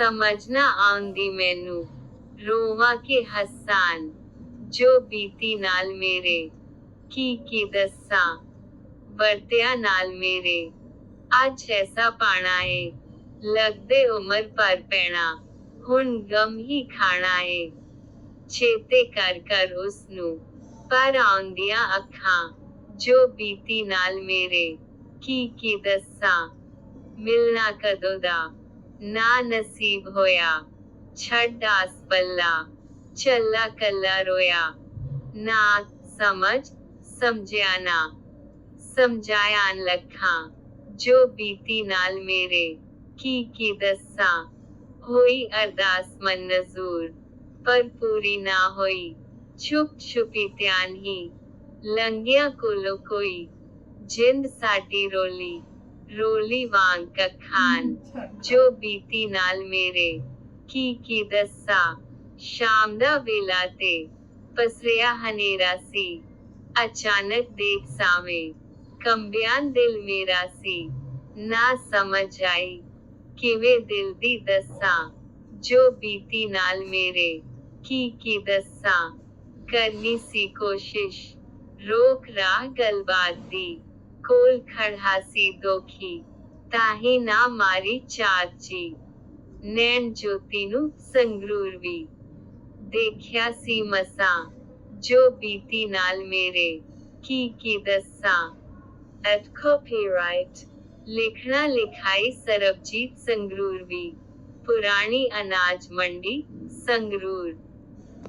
ਸਮਝ ਨਾ ਆਉਂਦੀ ਮੈਨੂੰ। ਰੋਵਾਂ ਕੇ ਹੱਸਾਨ ਜੋ ਬੀਤੀ ਨਾਲ ਮੇਰੇ, ਕੀ ਕੀ ਦੱਸਾਂ, ਵਰਤਿਆ ਨਾਲ ਮੇਰੇ। ਅੱਜ ਐਸਾ ਪਾਣਾ ਏ, ਲੱਗਦੇ ਉਮਰ ਪਰ ਪੈਣਾ, ਹੁਣ ਗਮ ਹੀ ਖਾਣਾ ਏ। ਛੇਤੇ ਕਰ ਕਰ ਉਸ ਨੂੰ ਪਰ ਆਉਂਦੀਆਂ ਅੱਖਾਂ, ਜੋ ਬੀਤੀ ਨਾਲ ਮੇਰੇ, ਕੀ ਕੀ ਦੱਸਾਂ, ਮਿਲਣਾ ਕਦੋਂ ਦਾ? ना नसीब होया। छड आस पल्ला, चल्ला कल्ला रोया। ना समझ, समझया ना। समझाया लखा, जो बीती नाल मेरे। की की दसा होई अरदास मन नजूर। पर पूरी ना होई, छुप छुपी त्यान ही। लंगिया कोलो कोई, जिंद साटी रोली। रोली वांग का खान, जो बीती नाल मेरे, की की दसा शाम दा वेला ते पसरिया हनेरा सी, अचानक देख सावे कंबियान दिल मेरा सी, ना समझ आई कि वे दिल दी दसा जो बीती नाल मेरे, की की दसा करनी सी कोशिश, रोक राह गलबात दी। कोल खड़हासी दोखी, ताही ना मारी चाची। नैन ज्योति संगरूर भी देखिया सी मसा, जो बीती नाल मेरे, की की दसा एट कॉपीराइट लिखना लिखाई सरबजीत संगरूर भी पुरानी अनाज मंडी संगरूर।